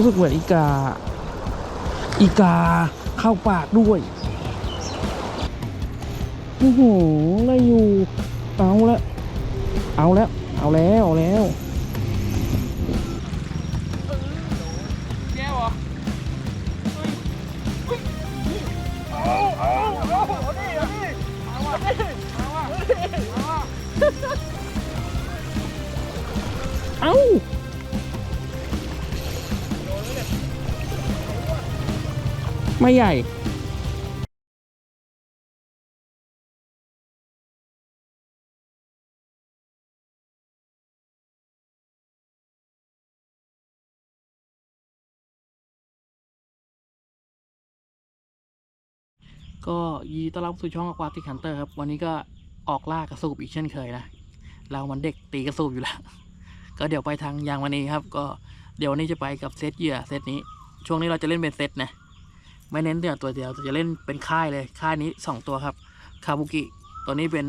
รู้สึกเหมือนอีกา อีกาเข้าปากด้วยโอ้โหได้อยู่ เอาละเอาแล้ว เอาแล้ว เอาแล้วแก้วเหรอเอา ไม่ใหญ่ก็ยีต้อนรับสู่ช่องอควาติคันเตอร์ครับ วันนี้ก็ออกล่ากระสูบอีกเช่นเคยนะ เรามันเด็กตีกระสูบอยู่แล้ว ก็เดี๋ยวไปทางยางวันนี้ครับ ก็เดี๋ยววันนี้จะไปกับเซตเหยื่อเซตนี้ ช่วงนี้เราจะเล่นเป็นเซตนะ ไม่เน้นเดี่ยวตัวเดียวแต่จะเล่นเป็นค่ายเลยค่ายนี้สองตัวครับคาบุกิตัวนี้เป็น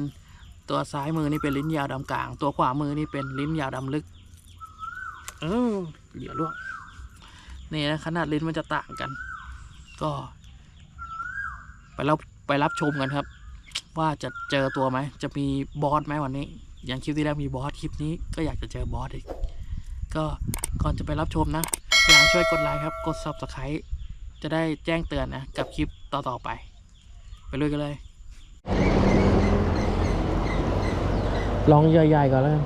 ตัวซ้ายมือนี่เป็นลิ้นยาวดำกลาง ตัวขวามือนี่เป็นลิ้นยาวดำลึกเออเหยื่อล่วงนี่นะขนาดลิ้นมันจะต่างกัน ก็ ไปรับไปรับชมกันครับ ว่าจะเจอตัวไหมจะมีบอสไหมวันนี้ อย่างคลิปที่แล้วมีบอสคลิปนี้ก็อยากจะเจอบอสอีกก็ก่อนจะไปรับชมนะ อยากช่วยกดไลค์ครับ กด subscribe จะได้แจ้งเตือนนะกับคลิปต่อๆไป ไปลุยกันเลย ลองใหญ่ๆก่อนแล้วกัน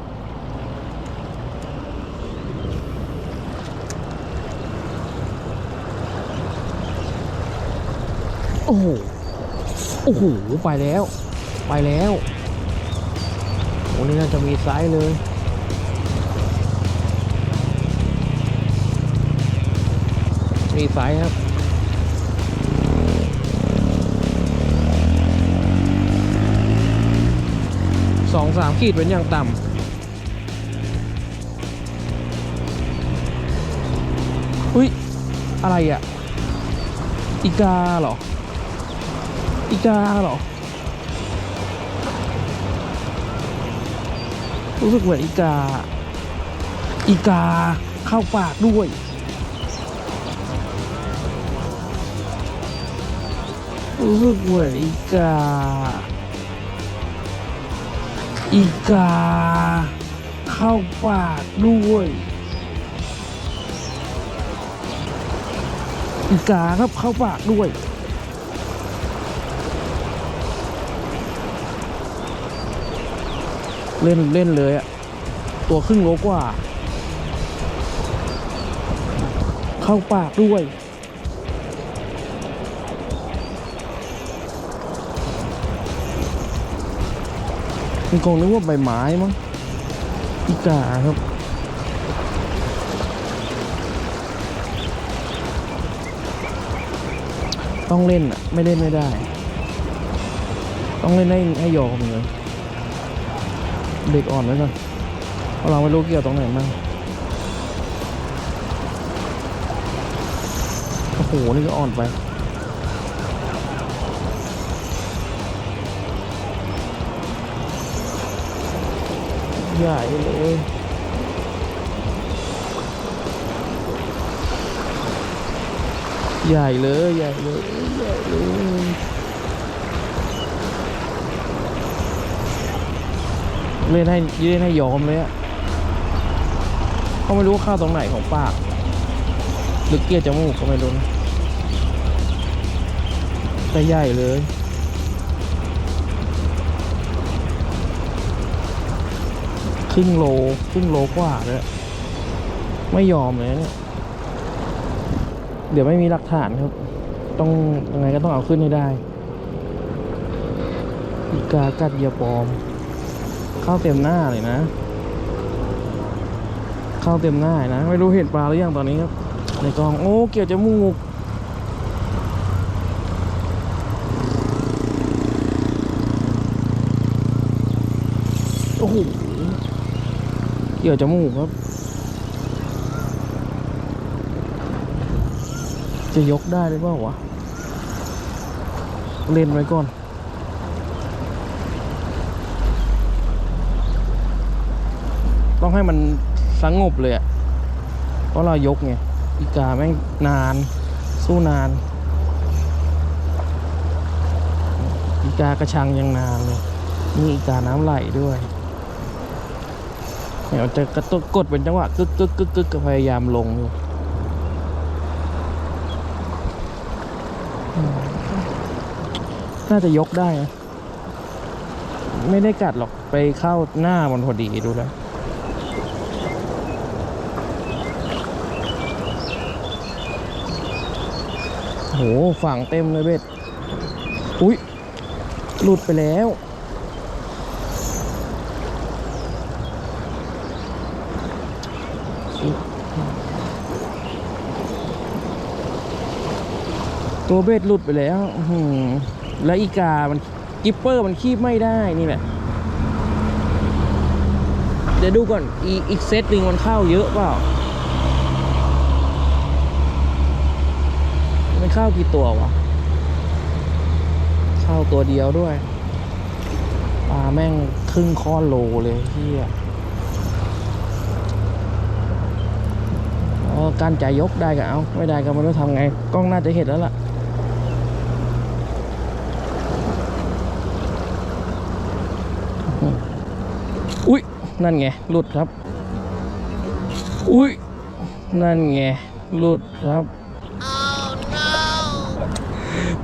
โอ้โห โอ้โห ไปแล้ว ไปแล้วโอ้นี่น่าจะมีไซส์เลยมีไซส์ครับ สองสามขีดเป็นอย่างต่ำอุ้ย อะไรอะ อีกาเหรอ อีกาเหรอ รู้สึกเหมือนอีกา อีกาเข้าปากด้วยรู้สึกเหมือนอีกา อีกา เข้าปากด้วย อีกาครับเข้าปากด้วยเล่น เล่นเลยอะตัวครึ่งโลกว่า เข้าปากด้วย มันคงนึกว่าใบไม้มั้งอีกาครับต้องเล่นอะไม่เล่นไม่ได้ ต้องเล่นให้ให้ยอมเลยเด็กอ่อนไว้ก่อนเราไม่รู้เกี่ยวตรงไหนมั่งโอ้โหนี่ก็อ่อนไป หญ่เลยใหญ่เลยใหญ่เลยใหญ่เลยเล่นให้เล่นให้ยอมเลยอะเขาไม่รู้ว่าข้าตรงไหนของปากหรือเกลียจมูกก็ไม่รู้นะแต่ใหญ่เลย ครึ่งโลครึ่งโลกว่าเลยไม่ยอมเลยเนี่ยเดี๋ยวไม่มีหลักฐานครับ ต้องยังไงก็ต้องเอาขึ้นให้ได้อีกากัดเยียปอม เข้าเต็มหน้าเลยนะ เข้าเต็มหน้านะ ไม่รู้เห็นปลาหรือยังตอนนี้ครับในกองโอ้เกี่ยวจมูก โอ้โห เกี่ยวจมูกครับ จะยกได้หรือเปล่าวะ เล่นไว้ก่อน ต้องให้มันสงบเลยอะเพราะเรายกไงอีกาแม่งนาน สู้นาน อีกากระชังยังนานเลยนี่อีกาน้ำไหลด้วย เดี๋ยวจะกระตุกกดเป็นจังหวะกึกกึกกึกกึกพยายามลงอยู่น่าจะยกได้นะไม่ได้กัดหรอกไปเข้าหน้ามันพอดีดูแล้วโหฝั่งเต็มเลยเบ็ด อุ้ยหลุดไปแล้ว ตัวเบ็ดหลุดไปแล้วแล้วอีกามันกิปเปอร์มันคีบไม่ได้นี่แหละ เดี๋ยวดูก่อน อีอีกเซตหนึ่งมันเข้าเยอะเปล่า มันเข้ากี่ตัววะ เข้าตัวเดียวด้วยปลาแม่งครึ่งข้อนโลเลยเฮียการจ่ายยกได้ก็เอา ไม่ได้ก็ไม่รู้ทำไง กล้องน่าจะเห็นแล้วล่ะ อุ้ย นั่นไงหลุดครับ อุ้ยนั่นไงหลุดครับ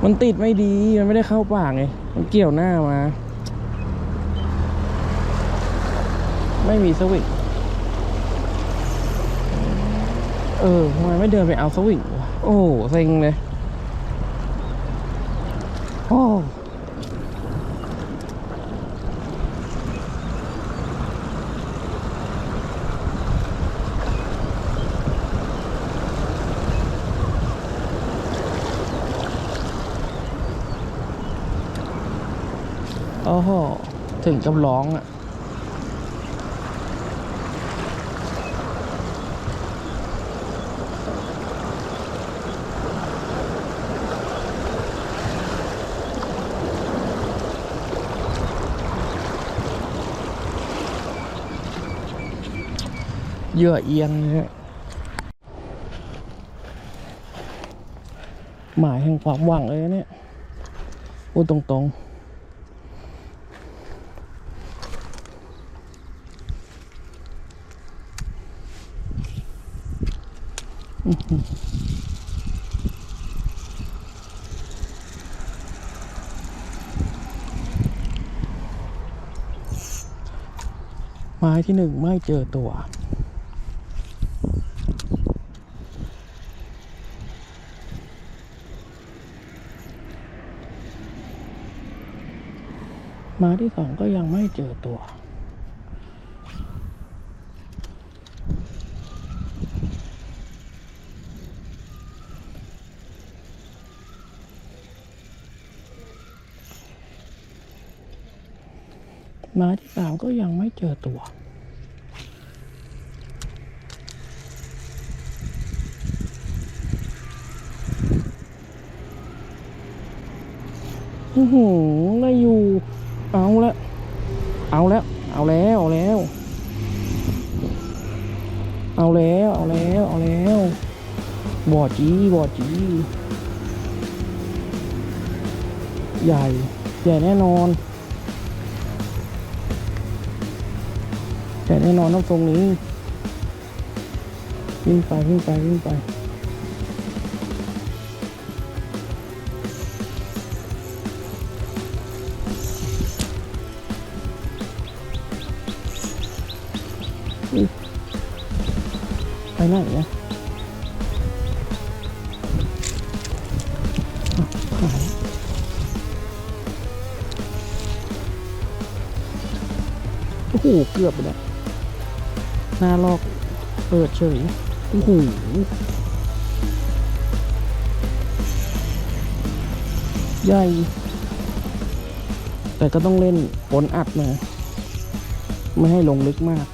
มันติดไม่ดี มันไม่ได้เข้าปากไง มันเกี่ยวหน้ามา ไม่มีสวิงเออทำไมไม่เดินไปเอาสวิงวะโอ้เซ็งเลย โอ้ โอ้โห ถึงกับร้องอะเยื่อเอียงเลยอะหมายแห่งความหวังเลยนะเนี่ยพูดตรงๆ ที่หนึ่งไม่เจอตัว ไม้ที่สองก็ยังไม่เจอตัวม้ที่สามก็ยังไม่เจอตัว อือหือได้อยู่ เอาละเอาแล้ว เอาแล้ว เอาแล้ว เอาแล้ว เอาแล้ว เอาแล้ว บอดจีบอดจีใหญ่ ใหญ่แน่นอนแต่แน่นอนต้องตรงนี้วิ่งไปวิ่งไปวิ่งไป ไปไหนเนี่ยอ้าวหายโอ้โห เกือบไปแล้วหน้าลอกเปิดเฉยโอ้โหใหญ่ แต่ก็ต้องเล่นฝนอัดนะไม่ให้ลงลึกมาก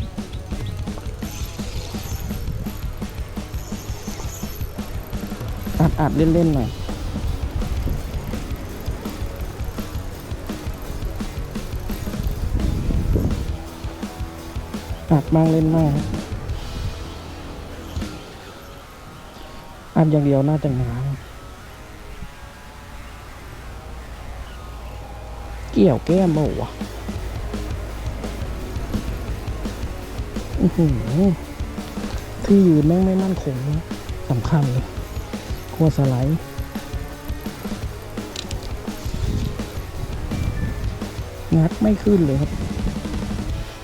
อัดเล่นเล่นๆหน่อยอัดบ้างเล่นบ้างอันอย่างเดียวน่าจะง้าเกี่ยวแก้มเปล่วะอื้อหือที่ยืนแม่งไม่มั่นคงสำคัญเลย กลัวสไลด์งัดไม่ขึ้นเลยครับ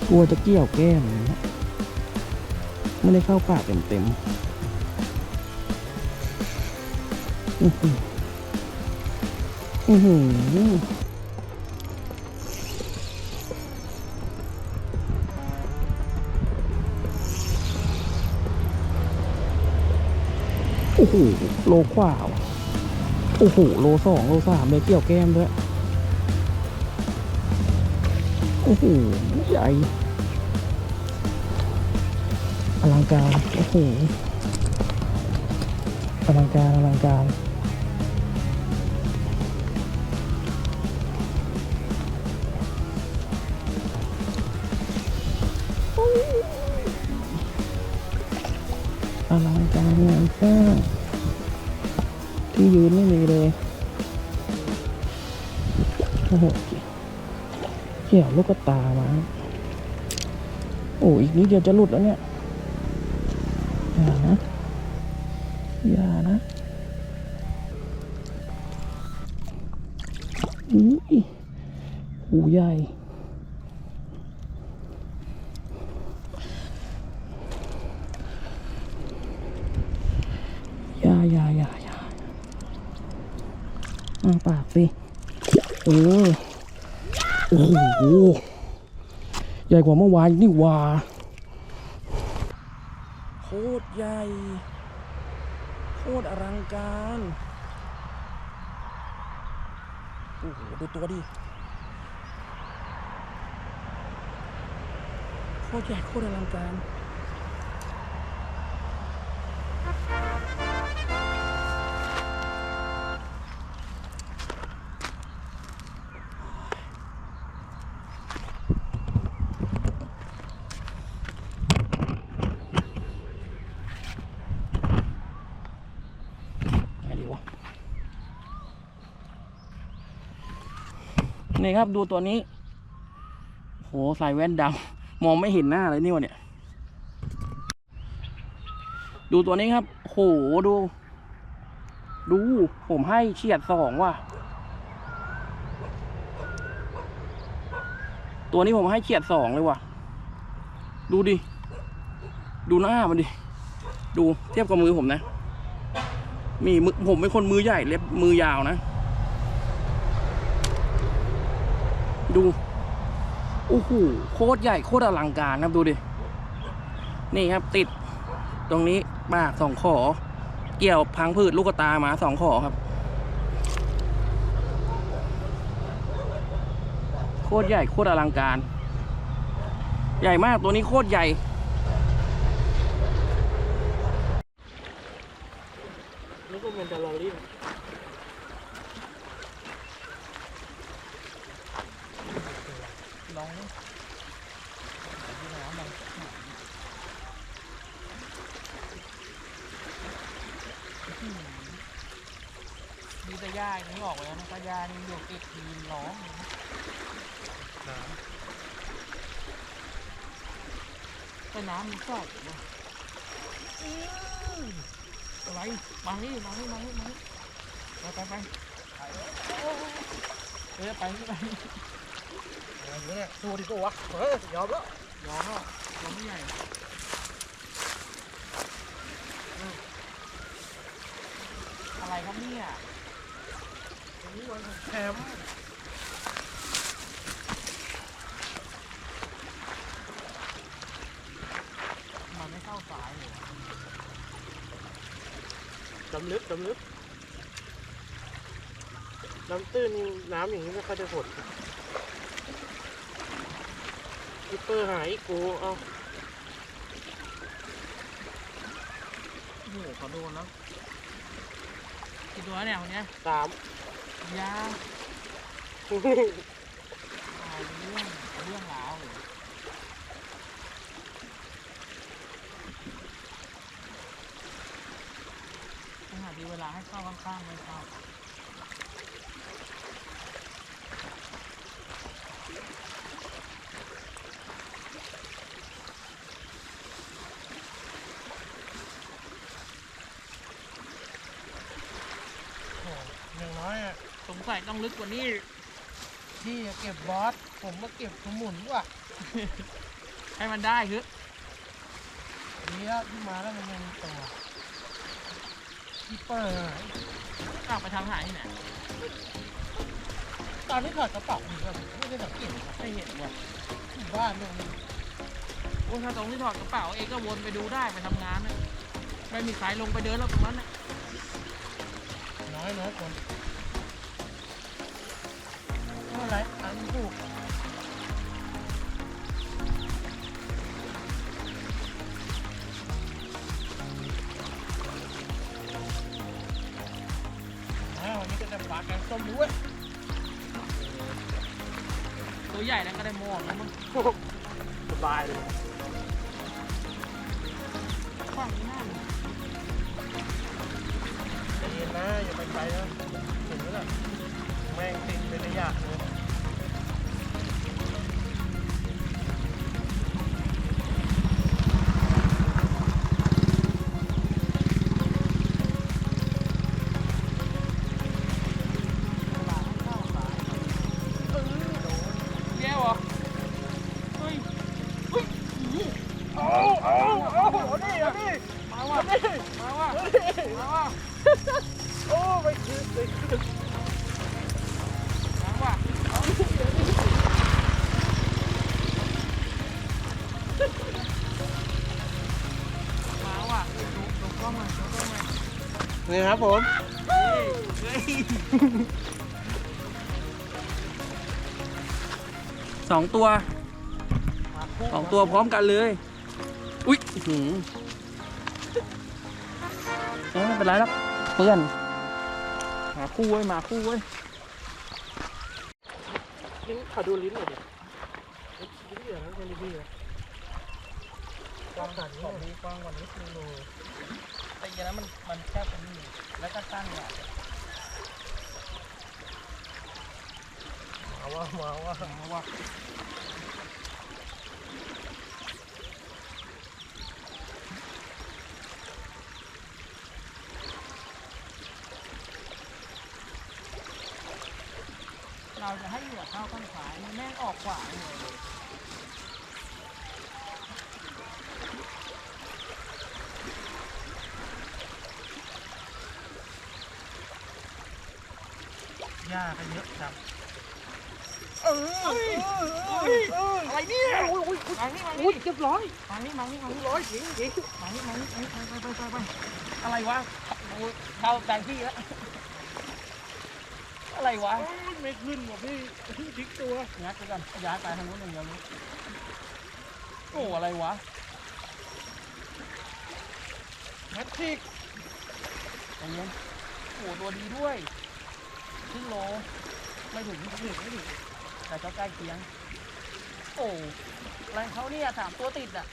กลัวจะเกี่ยวแก้มไม่ได้เข้าปากเต็มๆอือหืออือหือ อ้โหโลขวาวโอ้โหโลสองโลสามเลยเกี่ยวแก้มด้วยโอ้โหใหญ่อลังการโอ้โหอลังการอลังการ อลังการงานสร้างที่ยืนไม่มีเลยโอ้โหเกี่ยวลูกตามา โอ้อีกนิดเดียวจะหลุดแล้วเนี่ย อย่านะ อย่านะอุ้ยหูใหญ่ อย่าอย่าอย่าอย่าาปากสิเออโอ้โหใหญ่กว่าเมื่อวานนี่ว่าโคตรใหญ่โคตรอลังการโอ้โหดูตัวดิโคตรใหญ่โคตรอลังการ นี่ครับดูตัวนี้ โหใส่แว่นดำมองไม่เห็นหน้าเลยนี่วะเนี่ย ดูตัวนี้ครับโหดู ดู ผมให้เฉียดสองว่ะ ตัวนี้ผมให้เฉียดสองเลยว่ะ ดูดิ ดูหน้ามันดิ ดูเทียบกับมือผมนะ มีมือผมเป็นคนมือใหญ่เล็บมือยาวนะ ดู โอ้โห โคตรใหญ่โคตรอลังการครับดูดิ นี่ครับติด ตรงนี้ปากสองขอ เกี่ยวพังพืชลูกตามาสองขอครับ โคตรใหญ่โคตรอลังการ ใหญ่มากตัวนี้โคตรใหญ่นี่ก็เป็นดาราลี่ลองนี่มีแต่หญ้าอย่าง นี้ออกไปแล้วนะก็หญ้านี่อยู่ติดทีนร้องน้ำแต่น้ำมันใสนะอะไรมานี่มานี่มานี่มานี่ไปไปไปเดี๋ยวไปไปอะไรอยู่เนี่ยสู้ดีกว่าวะเฮ้ยยอมแล้วยอมแล้วยอมไม่ใหญ่อะไรครับเนี่ย นี่วันแคมป์มันไม่เข้าสายเลยดำลึกดำลึกน้ำตื้นน้ำอย่างนี้ไม่ค่อยจะหดคิปเปอร์หายอีกกูเอาโอ้โหขอโดนแล้วกี่ตัวเนี่ยคนเนี้ยสาม ยาเอาเรื่องเอาเรื่องราวเลยต้องหาดีเวลาให้เข้าข้างๆไม่เข้า โอ้อย่างน้อย อะสงสัยต้องลึกกว่านี้ พี่เก็บบอส ผมมาเก็บสมุนว่ะให้มันได้คือดีแล้วที่มาแล้วมันยังมีตัวคีเปอร์หายกลับไปทำหายที่ไหนตอนที่ถอดกระเป๋าผมก็ไม่ได้สังเกตนะไม่เห็นว่ะที่บ้านตรงนี้โอ้ถ้าตรงที่ถอดกระเป๋าเองก็วนไปดูได้ไปทำงานนะไม่มีใครลงไปเดินแล้วตรงนั้นนะน้อยน้อยคน ไรอันถูกอ่าวันนี้ก็จะปลาแกงส้มด้วยตัวใหญ่แล้วก็ได้โม่แล้วมึงสบายเลยฝั่งนี้น่าเลยใจเย็นนะอย่าไปไกลนะถึงแล้วล่ะแม่งติดเป็นระยะเลย ดูกล้องมาดูกล้องมานี่ครับผมเฮ้ยเฮ้ยสองตัวมาคู่สองตัวพร้อมกันเลย อุ๊ยอื้อหือเอ้ยไม่เป็นไรแล้วเพื่อนมาคู่เว้ยมาคู่เว้ย ลิ้นขอดูลิ้นหน่อยดิลิ้นเหลือนะเป็นลิ้นเหลือวางสันของมีกว้างกว่านิดนึงเล ยแต่อย่างนั้นมันมันแคบกว่านี้แล้วก็ตั้งอะมาว่ามาว่ามาว่ะเราจะให้เหยื่อเข้าข้างขวาแม่งออกขวาเลย หญ้าก็เยอะจังเอออะไรเนี่ยมานี่มานี่อุ้ยเรียบร้อยมานี่มานี่มานี่ร้อยจริงจริงมานี่มานี่ไปไปไปไปไปอะไรวะโอ้ยเข้าใจพี่แล้วอะไรวะไม่ขึ้นว่ะพี่พลิกตัวงัดไปก่อนย้ายไปทางนู้นอย่างเดียวเลยโอ้อะไรวะแมทริกใจเย็นโอ้ตัวดีด้วย ครึ่งโล ไม่ถึงไม่ถึงไม่ถึงแต่ก็ใกล้เคียง โอ้แรงเขาเนี่ยสามตัวติดอะ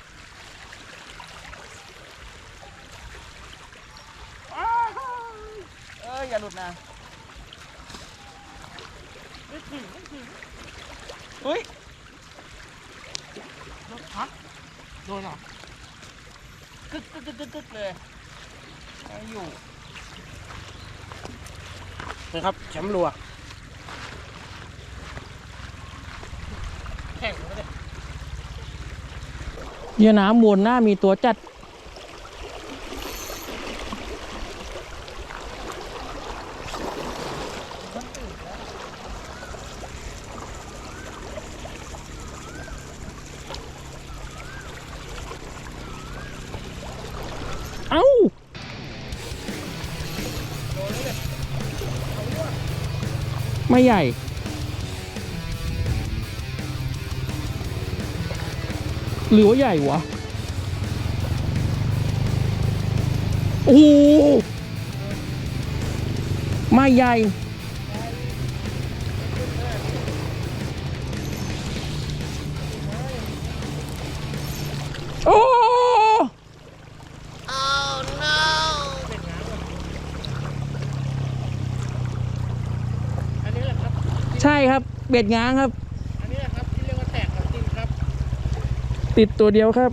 เอ้ยอย่าหลุดนะไม่ถึงไม่ถึงเฮ้ยรถพักโดนเหรอกึกกึกกึกกึกกึกเลยไม่อยู่ นะครับแชมป์รัวแข่งไม่ได้เยน้ำวนหน้ามีตัวจัด ไม่ใหญ่ หรือว่าใหญ่วะ โอ้ไม่ใหญ่ เบ็ดง้างครับ อันนี้นะครับที่เรียกว่าแตกครับจริงครับ ติดตัวเดียวครับ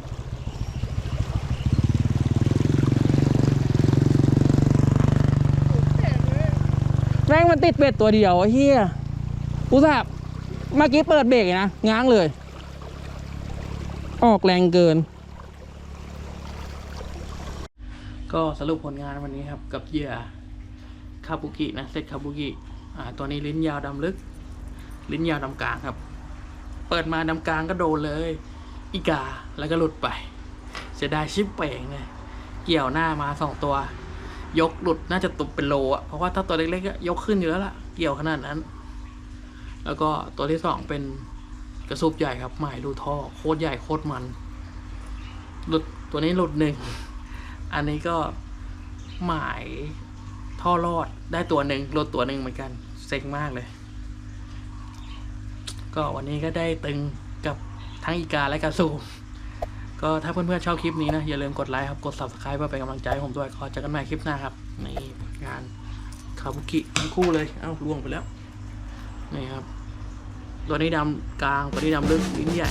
แตกเลยแม่งมันติดเบ็ดตัวเดียวไอ้เฮียอุตส่าห์เมื่อกี้เปิดเบรกนะง้างเลย ออกแรงเกิน ก็สรุปผลงานวันนี้ครับกับเหยื่อคาบุกินะเซตคาบุกิอ่าตัวนี้ลิ้นยาวดำลึก ลิ้นยาวดำกลางครับ เปิดมาดำกลางก็โดนเลย อีกาแล้วก็หลุดไปเสียดายชิปเป่งเลยเกี่ยวหน้ามาสองตัว ยกหลุดน่าจะตุบเป็นโลอะเพราะว่าถ้าตัวเล็กๆก็ยกขึ้นอยู่แล้วล่ะ เกี่ยวขนาดนั้น แล้วก็ตัวที่สองเป็นกระสุบใหญ่ครับหมายดูท่อโคตรใหญ่โคตรมัน หลุดตัวนี้หลุดหนึ่ง อันนี้ก็หมายท่อรอดได้ตัวหนึ่งหลุดตัวหนึ่งเหมือนกัน เซ็งมากเลย ก็วันนี้ก็ได้ตึงกับทั้งอีกาและกระสูมก็ถ้าเพื่อนๆชอบคลิปนี้นะ อย่าลืมกดไลค์ครับ กด subscribe เพื่อเป็นกำลังใจให้ผมด้วยขอเจอกันใหม่คลิปหน้าครับ ในงานคาบุกิทั้งคู่เลย เอ้าล่วงไปแล้ว นี่ครับ ตัวนี้ดำกลาง ตัวนี้ดำลึกลิ้นใหญ่